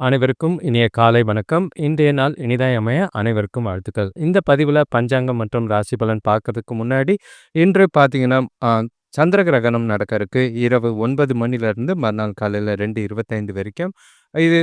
அனைவருக்கும் இனிய காலை வணக்கம். இன்றைய நாள் இனிதாய் அமைய அனைவருக்கும் வாழ்த்துக்கள். இந்த பதிவில் பஞ்சாங்கம் மற்றும் ராசி பலன் பார்க்கறதுக்கு முன்னாடி, இன்று பார்த்தீங்கன்னா, சந்திர கிரகணம் நடக்க இருக்கு. இரவு ஒன்பது மணிலேருந்து மறுநாள் காலையில் ரெண்டு இருபத்தைந்து வரைக்கும். இது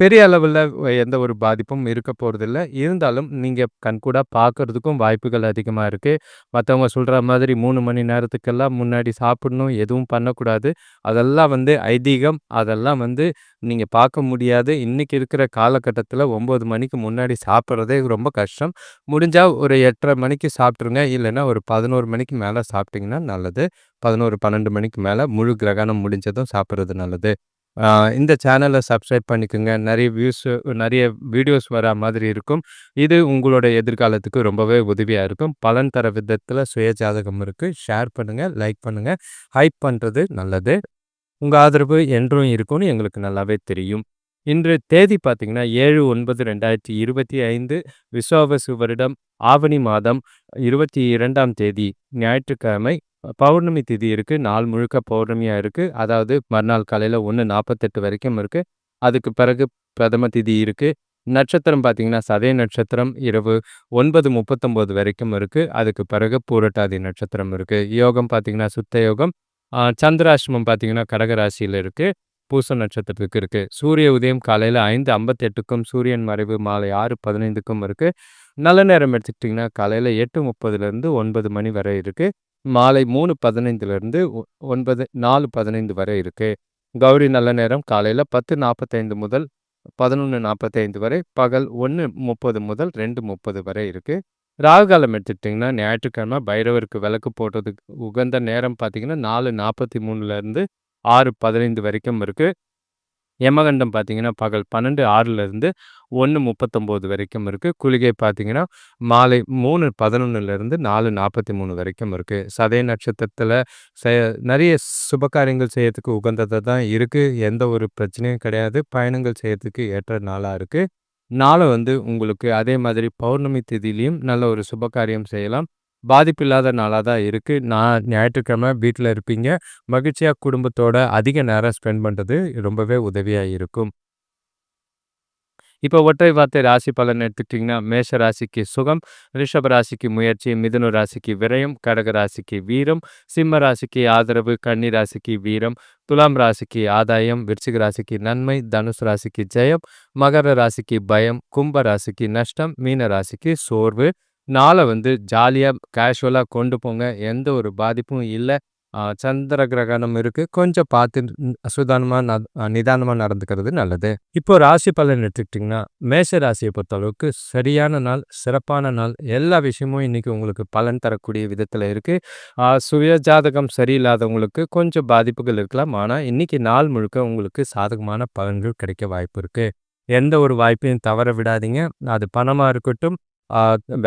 பெரிய அளவில் எந்த ஒரு பாதிப்பும் இருக்க போகிறதில்ல இருந்தாலும் நீங்கள் கண்கூடாக பார்க்கறதுக்கும் வாய்ப்புகள் அதிகமாக இருக்குது மற்றவங்க சொல்கிற மாதிரி மூணு மணி நேரத்துக்கெல்லாம் முன்னாடி சாப்பிடணும், எதுவும் பண்ணக்கூடாது. அதெல்லாம் வந்து ஐதீகம். அதெல்லாம் வந்து நீங்கள் பார்க்க முடியாது. இன்னைக்கு இருக்கிற காலகட்டத்தில் ஒம்பது மணிக்கு முன்னாடி சாப்பிட்றதே ரொம்ப கஷ்டம். முடிஞ்சால் ஒரு 8:30 மணிக்கு சாப்பிட்ருங்க இல்லைன்னா ஒரு 11 மணிக்கு மேலே சாப்பிட்டிங்கன்னா நல்லது. 11, 12 மணிக்கு மேலே முழு கிரகணம் முடிஞ்சதும் சாப்பிட்றது நல்லது. இந்த சேனலை சப்ஸ்கிரைப் பண்ணிக்கங்க. நிறைய வியூஸ் நிறைய வீடியோஸ் வரா மாதிரி இருக்கும். இது உங்களோட எதிர்காலத்துக்கு ரொம்பவே உதவியாக இருக்கும். பலன் தர விதத்தில் சுய ஜாதகம் இருக்கு. ஷேர் பண்ணுங்கள் லைக் பண்ணுங்கள் ஹைப் பண்ணுறது நல்லது. உங்கள் ஆதரவு என்றும் இருக்கும்னு எங்களுக்கு நல்லாவே தெரியும். இன்று தேதி பார்த்தீங்கன்னா, 7/9/2025 விஸ்வாவசு வருடம் ஆவணி மாதம் 22ஆம் தேதி ஞாயிற்றுக்கிழமை. பௌர்ணமி திதி இருக்கு. நாள் முழுக்க பௌர்ணமியா இருக்கு. அதாவது மறுநாள் காலையில் ஒன்று நாற்பத்தெட்டு வரைக்கும் இருக்கு. அதுக்கு பிறகு பிரதம திதி இருக்கு. நட்சத்திரம் பார்த்தீங்கன்னா, சதய நட்சத்திரம் இரவு 9:39 வரைக்கும் இருக்கு. அதுக்கு பிறகு பூரட்டாதி நட்சத்திரம் இருக்கு. யோகம் பார்த்திங்கன்னா சுத்த யோகம். சந்திராசிரமம் பார்த்திங்கன்னா பார்த்தீங்கன்னா, இருக்குது இருக்கு. பூச நட்சத்திரத்துக்கு இருக்கு. சூரிய உதயம் காலையில் ஐந்து ஐம்பத்தெட்டுக்கும் சூரியன் மறைவு மாலை 6:15க்கும் இருக்கு. நல்ல நேரம் எடுத்துக்கிட்டிங்கன்னா, காலையில் எட்டு முப்பதுலேருந்து ஒன்பது மணி வரை இருக்கு. மாலை மூணு பதினைந்துலேருந்து ஒன்பது நாலு பதினைந்து வரை இருக்குது கௌரி நல்ல நேரம். காலையில் பத்து நாற்பத்தைந்து முதல் பதினொன்று நாற்பத்தைந்து வரை பகல் ஒன்று முப்பது முதல் ரெண்டு முப்பது வரை இருக்குது ராகு காலம் எடுத்துக்கிட்டிங்கன்னா ஞாயிற்றுக்கிழமை பைரவருக்கு விளக்கு போடுறதுக்கு உகந்த நேரம் பார்த்திங்கன்னா நாலு நாற்பத்தி மூணுலேருந்து ஆறு பதினைந்து வரைக்கும் இருக்குது யமகண்டம் பார்த்தீங்கன்னா, பகல் 12:06லேருந்து 1:39 வரைக்கும் இருக்குது குளிகை பார்த்தீங்கன்னா, மாலை 3:11லேருந்து 4:43 வரைக்கும் இருக்குது சதய நட்சத்திரத்தில் நிறைய நெறைய சுபகாரியங்கள் செய்யறதுக்கு உகந்ததாக தான் இருக்குது எந்த ஒரு பிரச்சனையும் கிடையாது. பயணங்கள் செய்யறதுக்கு ஏற்ற நாளாக இருக்குது நாளை வந்து உங்களுக்கு அதே மாதிரி பௌர்ணமி திதியிலயும் நல்ல ஒரு சுபகாரியம் செய்யலாம். பாதிப்பில்லாத நாளாக தான் இருக்கு. நான் ஞாயிற்றுக்கிழமை வீட்டில் இருப்பீங்க. மகிழ்ச்சியா குடும்பத்தோட அதிக நேரம் ஸ்பெண்ட் பண்றது ரொம்பவே உதவியா இருக்கும். இப்போ ஒற்றை வார்த்தை ராசி பலன் எடுத்துக்கிட்டிங்கன்னா, மேஷ ராசிக்கு சுகம், ரிஷப ராசிக்கு முயற்சி, மிதுன ராசிக்கு விரயம், கடக ராசிக்கு வீரம், சிம்ம ராசிக்கு ஆதரவு, கன்னி ராசிக்கு வீரம், துலாம் ராசிக்கு ஆதாயம், விருச்சிக ராசிக்கு நன்மை, தனுசு ராசிக்கு ஜெயம், மகர ராசிக்கு பயம், கும்ப ராசிக்கு நஷ்டம், மீன ராசிக்கு சோர்வு. நாளை வந்து ஜாலியா, கேஷுவலா கொண்டு போங்க. எந்த ஒரு பாதிப்பும் இல்லை சந்திர கிரகணம் இருக்கு. கொஞ்சம் பார்த்து சுதானமாக ந நிதானமாக நடந்துக்கிறது நல்லது. இப்போ ராசி பலன் எடுத்துக்கிட்டிங்கன்னா, மேஷ ராசியை பொறுத்தளவுக்கு சரியான நாள், சிறப்பான நாள். எல்லா விஷயமும் இன்னைக்கு உங்களுக்கு பலன் தரக்கூடிய விதத்தில் இருக்கு. சுய ஜாதகம் சரியில்லாதவங்களுக்கு கொஞ்சம் பாதிப்புகள் இருக்கலாம். ஆனா, இன்னைக்கு நாள் முழுக்க உங்களுக்கு சாதகமான பலன்கள் கிடைக்க வாய்ப்பு இருக்கு. எந்த ஒரு வாய்ப்பையும் தவற விடாதீங்க. அது பணமா இருக்கட்டும்,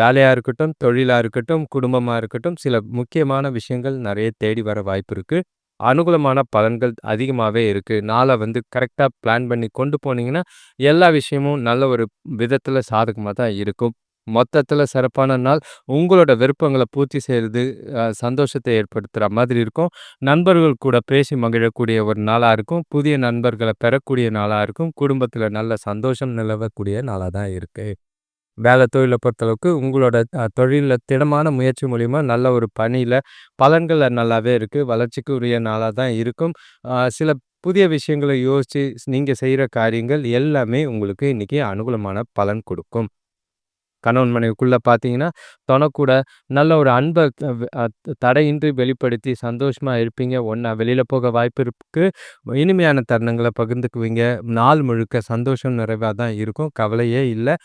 வேலையாக இருக்கட்டும், தொழிலாக இருக்கட்டும், குடும்பமாக இருக்கட்டும், சில முக்கியமான விஷயங்கள் நிறைய தேடி வர வாய்ப்பு இருக்குது அனுகூலமான பலன்கள் அதிகமாகவே இருக்குது நாளை வந்து கரெக்டாக பிளான் பண்ணி கொண்டு போனீங்கன்னா, எல்லா விஷயமும் நல்ல ஒரு விதத்தில் சாதகமாக தான் இருக்கும். மொத்தத்தில் சிறப்பான நாள். உங்களோட விருப்பங்களை பூர்த்தி செய்கிறது சந்தோஷத்தை ஏற்படுத்துகிற மாதிரி இருக்கும். நண்பர்கள் கூட பேசி மகிழக்கூடிய ஒரு நாளாக இருக்கும். புதிய நண்பர்களை பெறக்கூடிய நாளாக இருக்கும். குடும்பத்தில் நல்ல சந்தோஷம் நிலவக்கூடிய நாளாக தான் இருக்குது வேலை தொழிலை பொறுத்தளவுக்கு உங்களோட தொழிலில் திடமான முயற்சி மூலிமா நல்ல ஒரு பணியில் பலன்கள் நல்லாவே இருக்குது வளர்ச்சிக்கு உரிய நாளாக தான் இருக்கும். சில புதிய விஷயங்களை யோசித்து நீங்கள் செய்கிற காரியங்கள் எல்லாமே உங்களுக்கு இன்னைக்கு அனுகூலமான பலன் கொடுக்கும் கணவன் மனைவிக்குள்ளே பார்த்தீங்கன்னா, தொனக்கூட நல்ல ஒரு அன்பை தடையின்றி வெளிப்படுத்தி சந்தோஷமாக இருப்பீங்க. ஒன்றா வெளியில் போக வாய்ப்பு இருக்கு. இனிமையான தருணங்களை பகிர்ந்துக்குவீங்க. நாள் முழுக்க சந்தோஷம் நிறைவாக தான் இருக்கும். கவலையே இல்லை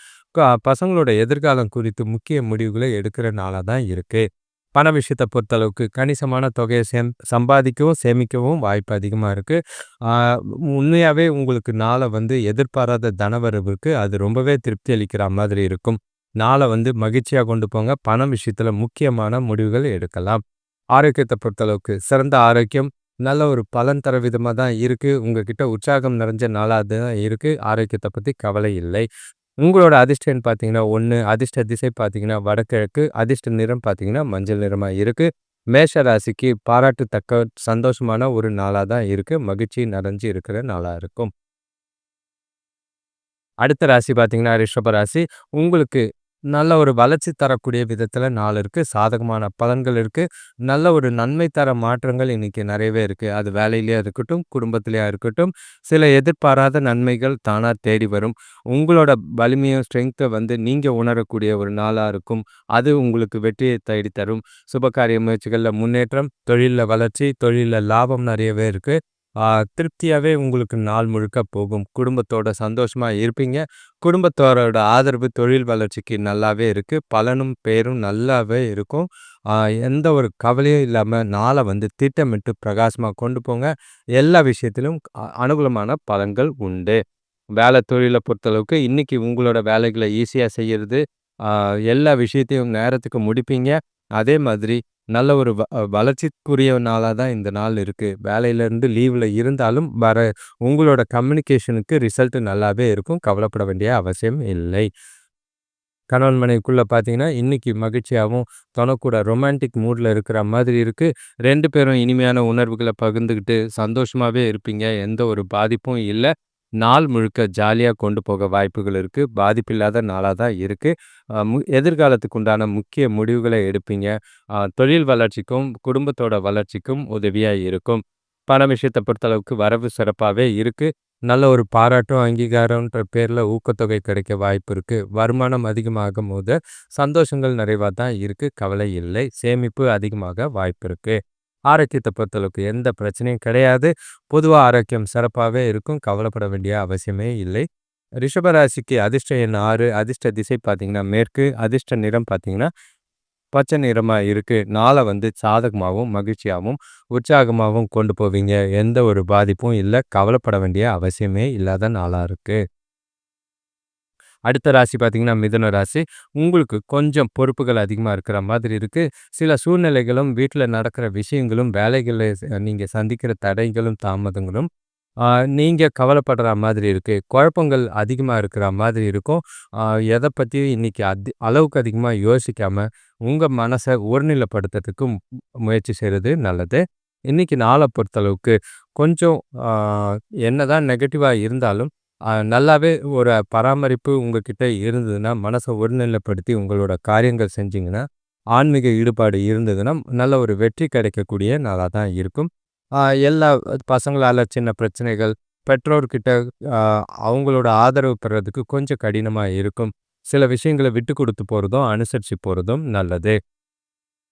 பசங்களோட எதிர்காலம் குறித்து முக்கிய முடிவுகளை எடுக்கிற நாளா தான் இருக்கு. பண விஷயத்த பொறுத்தளவுக்கு கணிசமான தொகைய சேம் சம்பாதிக்கவும், சேமிக்கவும் வாய்ப்பு அதிகமா இருக்கு. உண்மையாகவே உண்மையாவே உங்களுக்கு நாள வந்து எதிர்பாராத தனவரவுக்கு அது ரொம்பவே திருப்தி அளிக்கிற மாதிரி இருக்கும். நாளை வந்து மகிழ்ச்சியா கொண்டு போங்க. பண விஷயத்தில் முக்கியமான முடிவுகள் எடுக்கலாம். ஆரோக்கியத்தை பொறுத்தளவுக்கு சிறந்த ஆரோக்கியம், நல்ல ஒரு பலன் தர விதமா தான் இருக்கு. உங்ககிட்ட உற்சாகம் நிறைஞ்ச நாளாக தான் இருக்கு. ஆரோக்கியத்தை பத்தி கவலை இல்லை. உங்களோட அதிர்ஷ்டன்னு பார்த்தீங்கன்னா ஒன்று அதிர்ஷ்ட திசை பார்த்தீங்கன்னா வடகிழக்கு, அதிர்ஷ்ட நிறம் பார்த்தீங்கன்னா மஞ்சள் நிறமாக இருக்குது மேஷ ராசிக்கு பாராட்டுத்தக்க சந்தோஷமான ஒரு நாளாக தான் இருக்குது மகிழ்ச்சி நிறைஞ்சு இருக்கிற நாளாக இருக்கும். அடுத்த ராசி பார்த்தீங்கன்னா, ரிஷப ராசி. உங்களுக்கு நல்ல ஒரு வளர்ச்சி தரக்கூடிய விதத்தில் நாள் இருக்கு. சாதகமான பலன்கள் இருக்கு. நல்ல ஒரு நன்மை தர மாற்றங்கள் இன்னைக்கு நிறையவே இருக்கு. அது வேலையிலயா இருக்கட்டும், குடும்பத்திலயா இருக்கட்டும், சில எதிர்பாராத நன்மைகள் தானா தேடி வரும். உங்களோட வலிமையும், ஸ்ட்ரென்த்தை வந்து நீங்க உணரக்கூடிய ஒரு நாளா இருக்கும். அது உங்களுக்கு வெற்றியை தேடி தரும். சுபகாரிய முயற்சிகள்ல முன்னேற்றம், தொழில்ல வளர்ச்சி, தொழில்ல லாபம் நிறையவே இருக்கு. திருப்தியாகவே உங்களுக்கு நாள் முழுக்க போகும். குடும்பத்தோட சந்தோஷமாக இருப்பீங்க. குடும்பத்தோரோட ஆதரவு தொழில் வளர்ச்சிக்கு நல்லாவே இருக்குது பலனும், பேரும் நல்லாவே இருக்கும். எந்த ஒரு கவலையும் இல்லாமல் நாளை வந்து திட்டமிட்டு பிரகாசமாக கொண்டு போங்க. எல்லா விஷயத்திலும் அனுகூலமான பலன்கள் உண்டு. வேலை தொழிலை பொறுத்தளவுக்கு இன்றைக்கி உங்களோட வேலைகளை ஈஸியாக செய்கிறது எல்லா விஷயத்தையும் நேரத்துக்கு முடிப்பீங்க. அதே மாதிரி நல்ல ஒரு வ வளர்ச்சிக்குரிய நாளாக தான் இந்த நாள் இருக்குது வேலையிலேருந்து லீவில் இருந்தாலும் வர உங்களோட கம்யூனிகேஷனுக்கு ரிசல்ட்டு நல்லாவே இருக்கும். கவலைப்பட வேண்டிய அவசியம் இல்லை. கணவன் மனைவிக்குள்ளே பார்த்தீங்கன்னா, இன்னைக்கு மகிழ்ச்சியாகவும் தொணக்கூட ரொமான்டிக் மூடில் இருக்கிற மாதிரி இருக்குது ரெண்டு பேரும் இனிமையான உணர்வுகளை பகிர்ந்துக்கிட்டு சந்தோஷமாகவே இருப்பீங்க. எந்த ஒரு பாதிப்பும் இல்லை நாள் முழுக்க ஜாலியாக கொண்டு போக வாய்ப்புகள் இருக்கு. பாதிப்பில்லாத நாளாக தான் இருக்கு. மு எதிர்காலத்துக்கு உண்டான முக்கிய முடிவுகளை எடுப்பீங்க. தொழில் வளர்ச்சிக்கும், குடும்பத்தோட வளர்ச்சிக்கும் உதவியாக இருக்கும். பண விஷயத்தை பொறுத்தளவுக்கு வரவு சிறப்பாகவே இருக்கு. நல்ல ஒரு பாராட்டும், அங்கீகாரம்ன்ற பேரில் ஊக்கத்தொகை கிடைக்க வாய்ப்பு இருக்கு. வருமானம் அதிகமாகும் போது சந்தோஷங்கள் நிறைவாக தான் இருக்கு. கவலை இல்லை. சேமிப்பு அதிகமாக வாய்ப்பு இருக்கு. ஆரோக்கியத்தை பொறுத்தளவுக்கு எந்த பிரச்சனையும் கிடையாது. பொதுவாக ஆரோக்கியம் சிறப்பாகவே இருக்கும். கவலைப்பட வேண்டிய அவசியமே இல்லை. ரிஷபராசிக்கு அதிர்ஷ்ட எண் ஆறு அதிர்ஷ்ட திசை பார்த்தீங்கன்னா மேற்கு, அதிர்ஷ்ட நிறம் பார்த்தீங்கன்னா பச்சை நிறமாக இருக்குது நாளை வந்து சாதகமாகவும் மகிழ்ச்சியாகவும் உற்சாகமாகவும் கொண்டு போவீங்க. எந்த ஒரு பாதிப்பும் இல்லை கவலைப்பட வேண்டிய அவசியமே இல்லாத நாளாக இருக்குது அடுத்த ராசி பார்த்தீங்கன்னா, மிதுன ராசி. உங்களுக்கு கொஞ்சம் பொறுப்புகள் அதிகமாக இருக்கிற மாதிரி இருக்குது சில சூழ்நிலைகளும், வீட்டில் நடக்கிற விஷயங்களும், வேலைகளை ச சந்திக்கிற தடைகளும், தாமதங்களும், நீங்கள் கவலைப்படுற மாதிரி இருக்குது குழப்பங்கள் அதிகமாக இருக்கிற மாதிரி இருக்கும். எதை பற்றி இன்றைக்கி இன்னைக்கு அதி அளவுக்கு அதிகமாக யோசிக்காமல் உங்கள் மனசை ஒருநிலைப்படுத்துறதுக்கு முயற்சி செய்கிறது நல்லது. இன்னைக்கு நாளை பொறுத்தளவுக்கு கொஞ்சம் என்ன தான் நெகட்டிவாக இருந்தாலும், நல்லாவே ஒரு பராமரிப்பு உங்ககிட்ட இருந்ததுன்னா, மனச ஒருநிலைப்படுத்தி உங்களோட காரியங்கள் செஞ்சிங்கன்னா ஆன்மீக ஈடுபாடு இருந்ததுன்னா, நல்ல ஒரு வெற்றி கிடைக்கக்கூடிய நாளாக தான் இருக்கும். எல்லா பசங்களால சின்ன பிரச்சனைகள், பெற்றோர்கிட்ட அவங்களோட ஆதரவு பெறதுக்கு கொஞ்சம் கடினமா இருக்கும். சில விஷயங்கள விட்டு கொடுத்து போறதும், அனுசரிச்சு போறதும் நல்லது.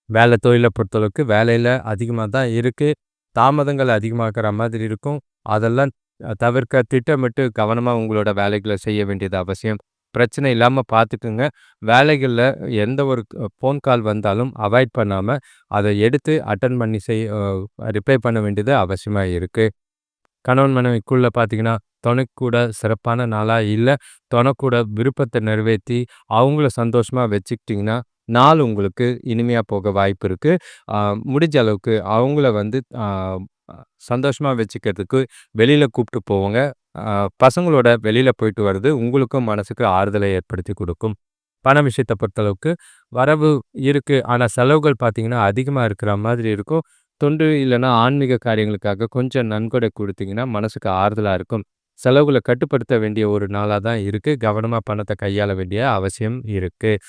வேலை தொழில பொறுத்தளவுக்கு வேலையில அதிகமா தான் இருக்கு. தாமதங்கள் அதிகமாகுற மாதிரி இருக்கும். அதெல்லாம் தவிர்க்க திட்டமிட்டு கவனமாக உங்களோட வேலைகளை செய்ய வேண்டியது அவசியம். பிரச்சனை இல்லாமல் பார்த்துக்குங்க. வேலைகளில் எந்த ஒரு ஃபோன் கால் வந்தாலும் அவாய்ட் பண்ணாமல் அதை எடுத்து அட்டன் பண்ணி செய் ரிப்ளை பண்ண வேண்டியது அவசியமாக இருக்குது கணவன் மனைவிக்குள்ளே பார்த்தீங்கன்னா, துணைக்கூட சிறப்பான நாளாக இல்லை துணைக்கூட விருப்பத்தை நிறைவேத்தி, அவங்கள சந்தோஷமாக வச்சுக்கிட்டிங்கன்னா நாள் உங்களுக்கு இனிமையாக போக வாய்ப்பு இருக்குது முடிஞ்ச அளவுக்கு அவங்கள வந்து சந்தோஷமாக வச்சுக்கிறதுக்கு வெளியில் கூப்பிட்டு போங்க. பசங்களோட வெளியில் போயிட்டு வர்றது உங்களுக்கும் மனசுக்கு ஆறுதலை ஏற்படுத்தி கொடுக்கும் பண விஷயத்தை பொறுத்தளவுக்கு வரவு இருக்குது ஆனால் செலவுகள் பார்த்திங்கன்னா அதிகமாக இருக்கிற மாதிரி இருக்கும். தொண்டு இல்லைன்னா ஆன்மீக காரியங்களுக்காக கொஞ்சம் நன்கொடை கொடுத்தீங்கன்னா மனசுக்கு ஆறுதலாக இருக்கும். செலவுகளை கட்டுப்படுத்த வேண்டிய ஒரு நாளாக தான் இருக்குது கவனமாக பணத்தை கையாள வேண்டிய அவசியம் இருக்குது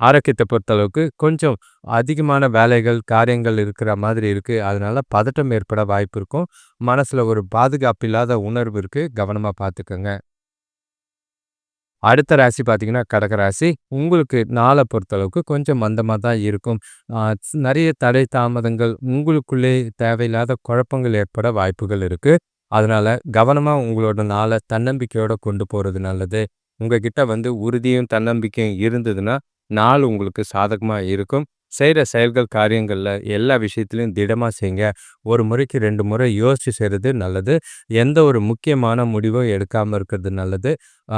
ஆரோக்கியத்தை பொறுத்தளவுக்கு கொஞ்சம் அதிகமான வேலைகள், காரியங்கள் இருக்கிற மாதிரி இருக்கு. அதனால பதட்டம் ஏற்பட வாய்ப்பு இருக்கும். மனசுல ஒரு பாதுகாப்பு இல்லாத உணர்வு இருக்கு. கவனமா பார்த்துக்கோங்க அடுத்த ராசி பார்த்தீங்கன்னா, கடக ராசி. உங்களுக்கு நாள பொறுத்தளவுக்கு கொஞ்சம் மந்தமா தான் இருக்கும். நிறைய தடை, தாமதங்கள், உங்களுக்குள்ளே தேவையில்லாத குழப்பங்கள் ஏற்பட வாய்ப்புகள் இருக்கு. அதனால கவனமா உங்களோட நாள தன்னம்பிக்கையோட கொண்டு போறது நல்லது. உங்ககிட்ட வந்து உறுதியும், தன்னம்பிக்கையும் இருந்ததுன்னா, நாள் உங்களுக்கு சாதகமாக இருக்கும். செய்கிற செயல்கள், காரியங்களில் எல்லா விஷயத்துலையும் திடமாக செய்யுங்க. ஒரு முறைக்கு ரெண்டு முறை யோசித்து செய்கிறது நல்லது. எந்த ஒரு முக்கியமான முடிவும் எடுக்காம இருக்கிறது நல்லது.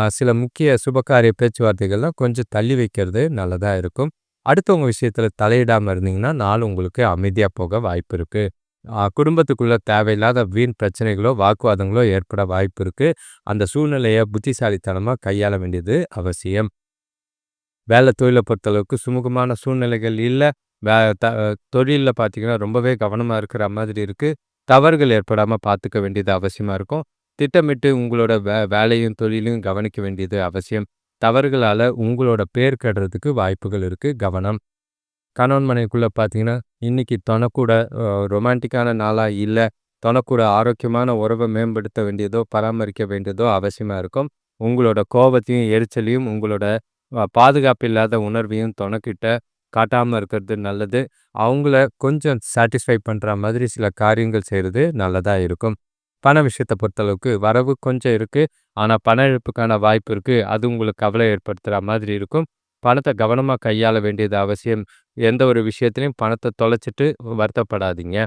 சில முக்கிய சுபகாரிய பேச்சுவார்த்தைகள்லாம் கொஞ்சம் தள்ளி வைக்கிறது நல்லதா இருக்கும். அடுத்தவங்க விஷயத்துல தலையிடாம இருந்தீங்கன்னா, நாள் உங்களுக்கு அமைதியா போக வாய்ப்பு இருக்கு. குடும்பத்துக்குள்ளே குடும்பத்துக்குள்ள தேவையில்லாத வீண் பிரச்சனைகளோ, வாக்குவாதங்களோ ஏற்பட வாய்ப்பு இருக்கு. அந்த சூழ்நிலையை புத்திசாலித்தனமா கையாள வேண்டியது அவசியம். வேலை தொழில பொறுத்தளவுக்கு சுமூகமான சூழ்நிலைகள் இல்ல. வே த தொழில்ல பார்த்திங்கன்னா ரொம்பவே கவனமா இருக்கிற மாதிரி இருக்கு. தவறுகள் ஏற்படாம பார்த்துக்க வேண்டியது அவசியமா இருக்கும். திட்டமிட்டு உங்களோட வே வேலையும், தொழிலும் கவனிக்க வேண்டியது அவசியம். தவறுகளால உங்களோட பேர் கெடுறதுக்கு வாய்ப்புகள் இருக்கு. கவனம். கணவன் மனைவிக்குள்ளே பார்த்தீங்கன்னா, இன்னைக்கு தொனக்கூட ரொமான்டிக்கான நாளா இல்ல. தொனக்கூட ஆரோக்கியமான உறவ மேம்படுத்த வேண்டியதோ, பராமரிக்க வேண்டியதோ அவசியமா இருக்கும். உங்களோட கோபத்தையும், எரிச்சலையும், உங்களோட பாதுகாப்பு இல்லாத உணர்வையும் தொணக்கிட்ட காட்டாமல் இருக்கிறது நல்லது. அவங்கள கொஞ்சம் சாட்டிஸ்ஃபை பண்ணுற மாதிரி சில காரியங்கள் செய்கிறது நல்லதாக இருக்கும். பண விஷயத்த பொறுத்தளவுக்கு வரவு கொஞ்சம் இருக்கு. ஆனால் பண இழப்புக்கான வாய்ப்பு இருக்கு. அது உங்களுக்கு கவலை ஏற்படுத்துகிற மாதிரி இருக்கும். பணத்தை கவனமா கையாள வேண்டியது அவசியம். எந்த ஒரு விஷயத்துலையும் பணத்தை தொலைச்சிட்டு வருத்தப்படாதீங்க.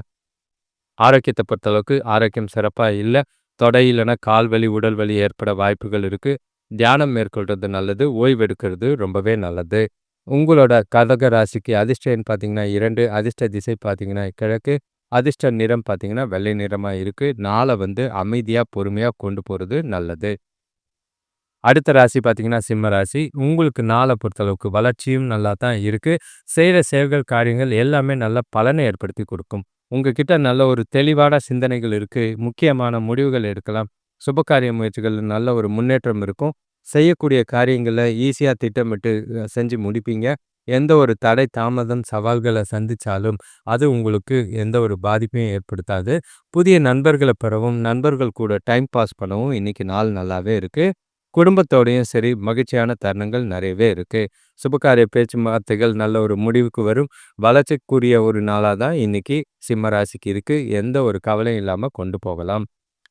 ஆரோக்கியத்தை பொறுத்தளவுக்கு ஆரோக்கியம் சிறப்பாக இல்லை தொடை கால் வலி, உடல் வலி ஏற்பட வாய்ப்புகள் இருக்குது தியானம் மேற்கொள்றது நல்லது. ஓய்வு எடுக்கிறது ரொம்பவே நல்லது. உங்களோட கடக ராசிக்கு அதிர்ஷ்டம் பார்த்தீங்கன்னா இரண்டு அதிர்ஷ்ட திசை பார்த்தீங்கன்னா கிழக்கு, அதிர்ஷ்ட நிறம் பார்த்தீங்கன்னா வெள்ளை நிறமா இருக்கு. நாள வந்து அமைதியா, பொறுமையா கொண்டு போறது நல்லது. அடுத்த ராசி பார்த்தீங்கன்னா சிம்ம ராசி. உங்களுக்கு நாள பொறுத்தளவுக்கு வளர்ச்சியும் நல்லா தான் இருக்கு. செய்கிற செயல்கள், காரியங்கள் எல்லாமே நல்ல பலனை ஏற்படுத்தி கொடுக்கும். உங்ககிட்ட நல்ல ஒரு தெளிவான சிந்தனைகள் இருக்கு. முக்கியமான முடிவுகள் எடுக்கலாம். சுபகாரிய முயற்சிகள் நல்ல ஒரு முன்னேற்றம் இருக்கும். செய்யக்கூடிய காரியங்களை ஈஸியாக திட்டமிட்டு செஞ்சு முடிப்பீங்க. எந்த ஒரு தடை, தாமதம், சவால்களை சந்திச்சாலும், அது உங்களுக்கு எந்த ஒரு பாதிப்பையும் ஏற்படுத்தாது. புதிய நண்பர்களை பெறவும், நண்பர்கள் கூட டைம் பாஸ் பண்ணவும் இன்னைக்கு நாள் நல்லாவே இருக்கு. குடும்பத்தோடையும் சரி, மகிழ்ச்சியான தருணங்கள் நிறையவே இருக்கு. சுபகாரிய பேச்சுவார்த்தைகள் நல்ல ஒரு முடிவுக்கு வரும். வளர்ச்சிக்குரிய ஒரு நாளாக தான் இன்னைக்கு சிம்மராசிக்கு இருக்குது இருக்கு. எந்த ஒரு கவலையும் இல்லாமல் கொண்டு போகலாம்.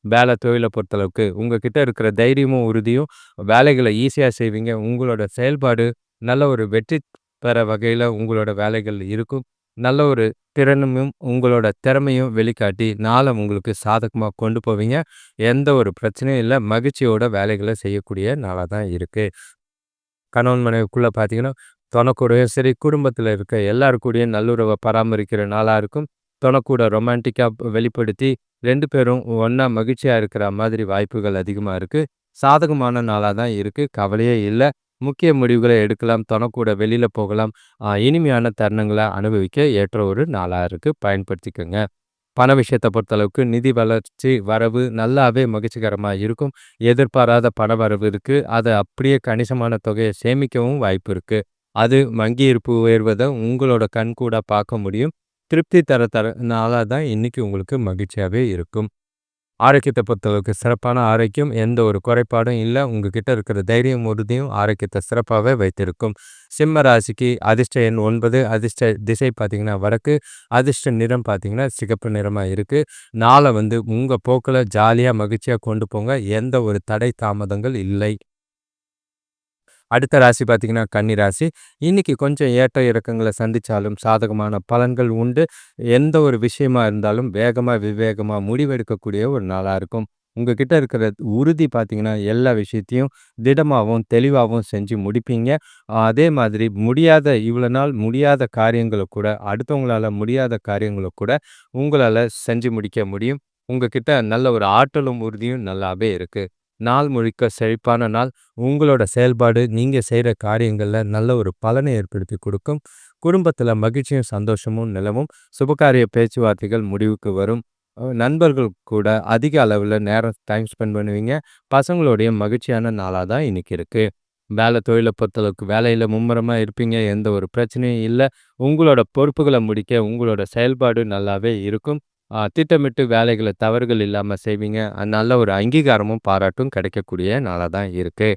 வேலை, தொழிலை பொறுத்தளவுக்கு உங்ககிட்ட இருக்கிற தைரியமும், உறுதியும் வேலைகளை ஈஸியாக செய்வீங்க. உங்களோட செயல்பாடு நல்ல ஒரு வெற்றி பெற வகையில் உங்களோட வேலைகள் இருக்கும். நல்ல ஒரு திறனும் உங்களோட திறமையும் வெளிக்காட்டி நாளை உங்களுக்கு சாதகமாக கொண்டு போவீங்க. எந்த ஒரு பிரச்சனையும் இல்லை மகிழ்ச்சியோட வேலைகளை செய்யக்கூடிய நாளாக தான் இருக்குது கணவன் மனைவிக்குள்ளே பார்த்தீங்கன்னா, தொணக்கூடயும் சரி, குடும்பத்தில் இருக்க எல்லார் நல்லுறவை பராமரிக்கிற நாளாக இருக்கும். தொணக்கூட ரொமான்டிக்காக வெளிப்படுத்தி ரெண்டு பேரும் ஒன்றா மகிழ்ச்சியாக இருக்கிற மாதிரி வாய்ப்புகள் அதிகமாக இருக்கு. சாதகமான நாளாக தான் இருக்கு. கவலையே இல்லை முக்கிய முடிவுகளை எடுக்கலாம். தனக்கூட வெளியில போகலாம். இனிமையான தருணங்களை அனுபவிக்க ஏற்ற ஒரு நாளாக இருக்கு. பயன்படுத்திக்கோங்க பண விஷயத்த பொறுத்தளவுக்கு நிதி வளர்ச்சி, வரவு நல்லாவே மகிழ்ச்சிகரமாக இருக்கும். எதிர்பாராத பண வரவு இருக்கு. அதை அப்படியே கணிசமான தொகையை சேமிக்கவும் வாய்ப்பு இருக்கு. அது வங்கி இருப்பு உயர்வதை உங்களோட கண்கூடா பார்க்க முடியும். திருப்தி தர தர தான் இன்னைக்கு உங்களுக்கு மகிழ்ச்சியாவே இருக்கும். ஆரோக்கியத்தை பொறுத்தளவுக்கு சிறப்பான ஆரோக்கியம். எந்த ஒரு குறைபாடும் இல்லை உங்ககிட்ட இருக்கிற தைரியம், உறுதியும் ஆரோக்கியத்தை சிறப்பாகவே வைத்திருக்கும். சிம்ம ராசிக்கு அதிர்ஷ்ட எண் ஒன்பது அதிர்ஷ்ட திசை பார்த்தீங்கன்னா வடக்கு, அதிர்ஷ்ட நிறம் பார்த்தீங்கன்னா சிகப்பு நிறமா இருக்கு. நாளை வந்து உங்கள் போக்கில் ஜாலியாக மகிழ்ச்சியாக கொண்டு போங்க. எந்த ஒரு தடை, தாமதங்கள் இல்லை. அடுத்த ராசி பார்த்தீங்கன்னா கன்னி ராசி. இன்னைக்கு கொஞ்சம் ஏற்ற இறக்கங்களை சந்தித்தாலும் சாதகமான பலன்கள் உண்டு. எந்த ஒரு விஷயமா இருந்தாலும் வேகமாக விவேகமாக முடிவெடுக்கக்கூடிய ஒரு நாளாக இருக்கும். உங்ககிட்ட இருக்கிற உறுதி பார்த்தீங்கன்னா, எல்லா விஷயத்தையும் திடமாகவும் தெளிவாகவும் செஞ்சு முடிப்பீங்க. அதே மாதிரி முடியாத இவ்வளோ நாள் முடியாத காரியங்களை கூட, அடுத்தவங்களால் முடியாத காரியங்களை கூட உங்களால் செஞ்சு முடிக்க முடியும். உங்ககிட்ட நல்ல ஒரு ஆற்றலும், உறுதியும் நல்லாவே இருக்குது நாள் முழுக்க செழிப்பான நாள். உங்களோட செயல்பாடு, நீங்கள் செய்கிற காரியங்களில் நல்ல ஒரு பலனை ஏற்படுத்தி கொடுக்கும். குடும்பத்தில் மகிழ்ச்சியும், சந்தோஷமும் நிலவும். சுபகாரிய பேச்சுவார்த்தைகள் முடிவுக்கு வரும். நண்பர்கள் கூட அதிக அளவில் நேரம் டைம் ஸ்பெண்ட் பண்ணுவீங்க. பசங்களுடைய மகிழ்ச்சியான நாளாக தான் இன்னைக்கு இருக்குது வேலை, தொழிலை பொறுத்தளவுக்கு வேலையில் மும்முரமாக இருப்பீங்க. எந்த ஒரு பிரச்சனையும் இல்லை உங்களோட பொறுப்புகளை முடிக்க உங்களோட செயல்பாடு நல்லாவே இருக்கும். திட்டமிட்டு வேலைகள தவறுகள் இல்லாம செய்வீங்க. நல்ல ஒரு அங்கீகாரமும், பாராட்டும் கிடைக்கக்கூடிய நாளா தான் இருக்கு.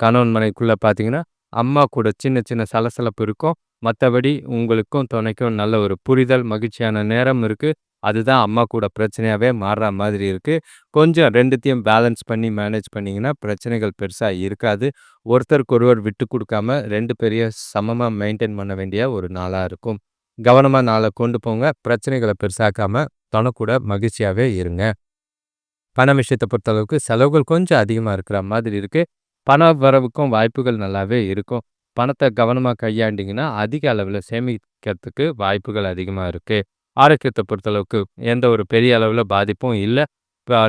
கணவன் மனைவிக்குள்ள பார்த்தீங்கன்னா, அம்மா கூட சின்ன சின்ன சலசலப்பு இருக்கும். மத்தபடி உங்களுக்கும் துணைக்கும் நல்ல ஒரு புரிதல், மகிழ்ச்சியான நேரம் இருக்கு. அதுதான் அம்மா கூட பிரச்சனையாவே மாறுற மாதிரி இருக்கு. கொஞ்சம் 2த்தையும் பேலன்ஸ் பண்ணி மேனேஜ் பண்ணீங்கன்னா, பிரச்சனைகள் பெருசா இருக்காது. ஒருத்தருக்கொருவர் விட்டு குடுக்காம 2 பேரையும் சமமா மெயின்டெயின் பண்ண வேண்டிய ஒரு நாளா இருக்கும். கவனமா நாள கொண்டு போங்க. பிரச்சனைகள பெருசாக்காம தனக்கூட மகிழ்ச்சியாவே இருங்க. பண விஷயத்த பொறுத்தளவுக்கு செலவுகள் கொஞ்சம் அதிகமா இருக்கிற மாதிரி இருக்கு. பண வரவுக்கும் வாய்ப்புகள் நல்லாவே இருக்கும். பணத்தை கவனமா கையாண்டிங்கன்னா அதிக அளவுல சேமிக்கிறதுக்கு வாய்ப்புகள் அதிகமா இருக்கு. ஆரோக்கியத்தை பொறுத்தளவுக்கு எந்த ஒரு பெரிய அளவுல பாதிப்பும் இல்ல.